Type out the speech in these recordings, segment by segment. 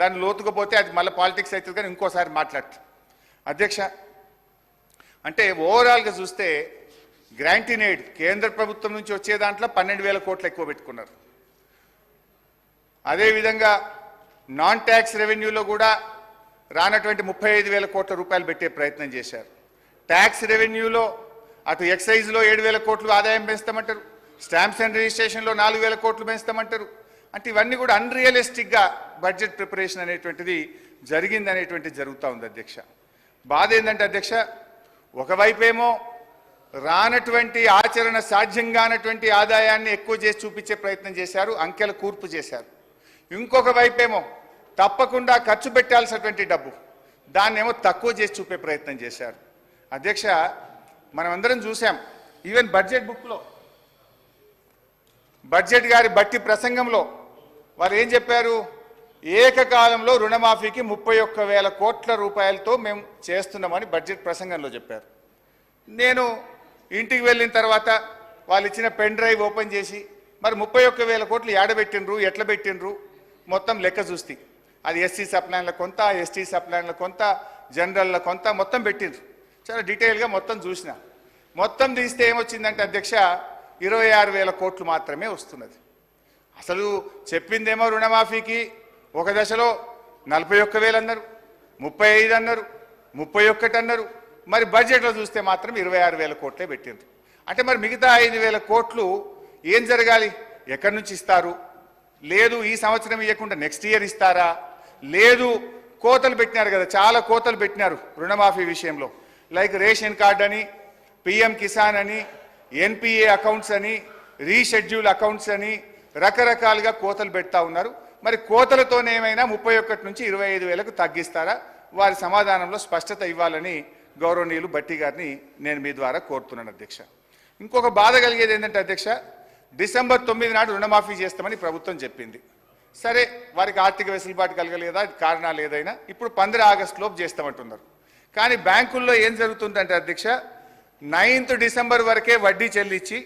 దాని లోతుకుపోతే అది మళ్ళీ పాలిటిక్స్ అవుతుంది కానీ ఇంకోసారి మాట్లాడుతా. అధ్యక్ష అంటే ఓవరాల్గా చూస్తే గ్రాంటీన్ ఎయిడ్ కేంద్ర ప్రభుత్వం నుంచి వచ్చే దాంట్లో పన్నెండు వేల కోట్లు ఎక్కువ పెట్టుకున్నారు. అదేవిధంగా నాన్ ట్యాక్స్ రెవెన్యూలో కూడా రానటువంటి ముప్పై ఐదు వేల కోట్ల రూపాయలు పెట్టే ప్రయత్నం చేశారు. ట్యాక్స్ రెవెన్యూలో అటు ఎక్సైజ్లో ఏడు వేల కోట్లు ఆదాయం పెంచుతామంటారు. స్టాంప్స్ అండ్ రిజిస్ట్రేషన్లో నాలుగు వేల కోట్లు పెంచుతామంటారు. అంటే ఇవన్నీ కూడా అన్రియలిస్టిక్గా బడ్జెట్ ప్రిపరేషన్ అనేటువంటిది జరిగింది జరుగుతూ ఉంది అధ్యక్ష. బాధ ఏంటంటే అధ్యక్ష ఒకవైపేమో రానటువంటి ఆచరణ సాధ్యం కానటువంటి ఆదాయాన్ని ఎక్కువ చేసి చూపించే ప్రయత్నం చేశారు అంకెల కూర్పు చేశారు. ఇంకొక వైపేమో తప్పకుండా ఖర్చు పెట్టాల్సినటువంటి డబ్బు దాన్నేమో తక్కువ చేసి చూపే ప్రయత్నం చేశారు. అధ్యక్ష మనం అందరం చూసాం ఈవెన్ బడ్జెట్ బుక్లో బడ్జెట్ గారి బట్టి ప్రసంగంలో వారు ఏం చెప్పారు? ఏకకాలంలో రుణమాఫీకి ముప్పై ఒక్క వేల కోట్ల రూపాయలతో మేము చేస్తున్నామని బడ్జెట్ ప్రసంగంలో చెప్పారు. నేను ఇంటికి వెళ్ళిన తర్వాత వాళ్ళు ఇచ్చిన పెన్ డ్రైవ్ ఓపెన్ చేసి మరి ముప్పై ఒక్క వేల కోట్లు ఏడబెట్టినరు ఎట్లా పెట్టినరు మొత్తం లెక్క చూస్తే. అది ఎస్సీ సప్లాన్ల కొంత ఎస్టీ సప్లాన్ల కొంత జనరల్ల కొంత మొత్తం పెట్టిండ్రు. చాలా డీటెయిల్గా మొత్తం చూసిన. మొత్తం తీస్తే ఏమొచ్చిందంటే అధ్యక్ష ఇరవై ఆరు వేల కోట్లు మాత్రమే వస్తున్నది. అసలు చెప్పిందేమో రుణమాఫీకి ఒక దశలో నలభై ఒక్క వేలు అన్నారు ముప్పై ఐదు అన్నారు ముప్పై ఒక్కటి అన్నారు. మరి బడ్జెట్లో చూస్తే మాత్రం ఇరవై ఆరు వేల కోట్లే పెట్టింది అంటే మరి మిగతా ఐదు వేల కోట్లు ఏం జరగాలి? ఎక్కడి నుంచి ఇస్తారు? లేదు ఈ సంవత్సరం ఇవ్వకుండా నెక్స్ట్ ఇయర్ ఇస్తారా? లేదు కోతలు పెట్టినారు కదా చాలా కోతలు పెట్టినారు రుణమాఫీ విషయంలో. లైక్ రేషన్ కార్డ్ అని పిఎం కిసాన్ అని ఎన్పిఏ అకౌంట్స్ అని రీషెడ్యూల్ అకౌంట్స్ అని రకరకాలుగా కోతలు పెడతా ఉన్నారు. మరి కోతలతోనేమైనా ముప్పై ఒకటి నుంచి ఇరవై ఐదు వేలకు తగ్గిస్తారా? వారి సమాధానంలో స్పష్టత ఇవ్వాలని గౌరవనీయులు బట్టి గారిని నేను మీ ద్వారా కోరుతున్నాను అధ్యక్ష. ఇంకొక బాధ కలిగేది ఏంటంటే అధ్యక్ష డిసెంబర్ తొమ్మిది నాడు రుణమాఫీ చేస్తామని ప్రభుత్వం చెప్పింది. సరే వారికి ఆర్థిక వెసులుబాటు కలగలేదా? కారణాలు ఏదైనా? ఇప్పుడు పంద్ర ఆగస్టు లోపు చేస్తామంటున్నారు. కానీ బ్యాంకుల్లో ఏం జరుగుతుందంటే అధ్యక్ష నైన్త్ డిసెంబర్ వరకే వడ్డీ చెల్లించి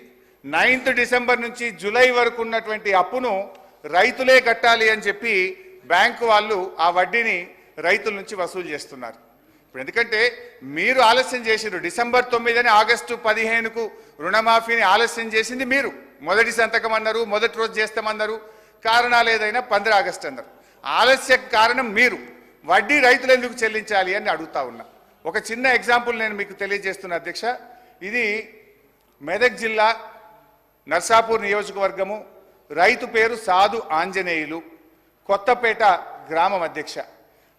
నైన్త్ డిసెంబర్ నుంచి జూలై వరకు ఉన్నటువంటి అప్పును రైతులే కట్టాలి అని చెప్పి బ్యాంకు వాళ్ళు ఆ వడ్డీని రైతుల నుంచి వసూలు చేస్తున్నారు. ఇప్పుడు ఎందుకంటే మీరు ఆలస్యం చేసిరు డిసెంబర్ తొమ్మిదిని ఆగస్టు పదిహేనుకు రుణమాఫీని ఆలస్యం చేసింది మీరు. మొదటి సంతకం అన్నారు మొదటి రోజు చేస్తామన్నారు. కారణాలు ఏదైనా పంద్ర ఆగస్టు అన్నారు. ఆలస్య కారణం మీరు. వడ్డీ రైతులు ఎందుకు చెల్లించాలి అని అడుగుతా ఉన్నా. ఒక చిన్న ఎగ్జాంపుల్ నేను మీకు తెలియజేస్తున్నా అధ్యక్ష. ఇది మెదక్ జిల్లా నర్సాపూర్ నియోజకవర్గము రైతు పేరు సాధు ఆంజనేయులు కొత్తపేట గ్రామం అధ్యక్ష.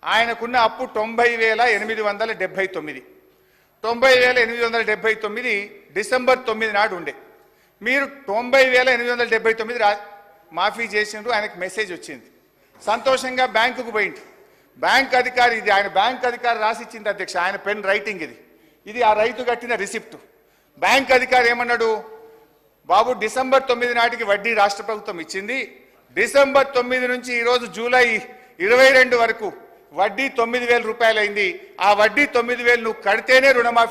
ఆయనకున్న అప్పు తొంభై వేల ఎనిమిది వందల డెబ్బై తొమ్మిది. తొంభై వేల ఎనిమిది వందల డెబ్బై తొమ్మిది డిసెంబర్ తొమ్మిది నాడు ఉండే. మీరు తొంభై వేల ఎనిమిది వందల డెబ్బై తొమ్మిది రా మాఫీ చేసిండ్రు ఆయనకు మెసేజ్ వచ్చింది. సంతోషంగా బ్యాంకుకు పోయింది బ్యాంక్ అధికారి ఇది ఆయన బ్యాంక్ అధికారి రాసిచ్చింది అధ్యక్ష ఆయన పెన్ రైటింగ్ ఇది. ఇది ఆ రైతు కట్టిన రిసిప్ట్. బ్యాంక్ అధికారి ఏమన్నాడు? బాబు డిసెంబర్ తొమ్మిది నాటికి వడ్డీ రాష్ట్ర ప్రభుత్వం ఇచ్చింది. డిసెంబర్ తొమ్మిది నుంచి ఈరోజు జూలై ఇరవై రెండు వరకు వడ్డీ తొమ్మిది వేల రూపాయలైంది. ఆ వడ్డీ తొమ్మిది వేలు నువ్వు కడితేనే రుణమాఫీ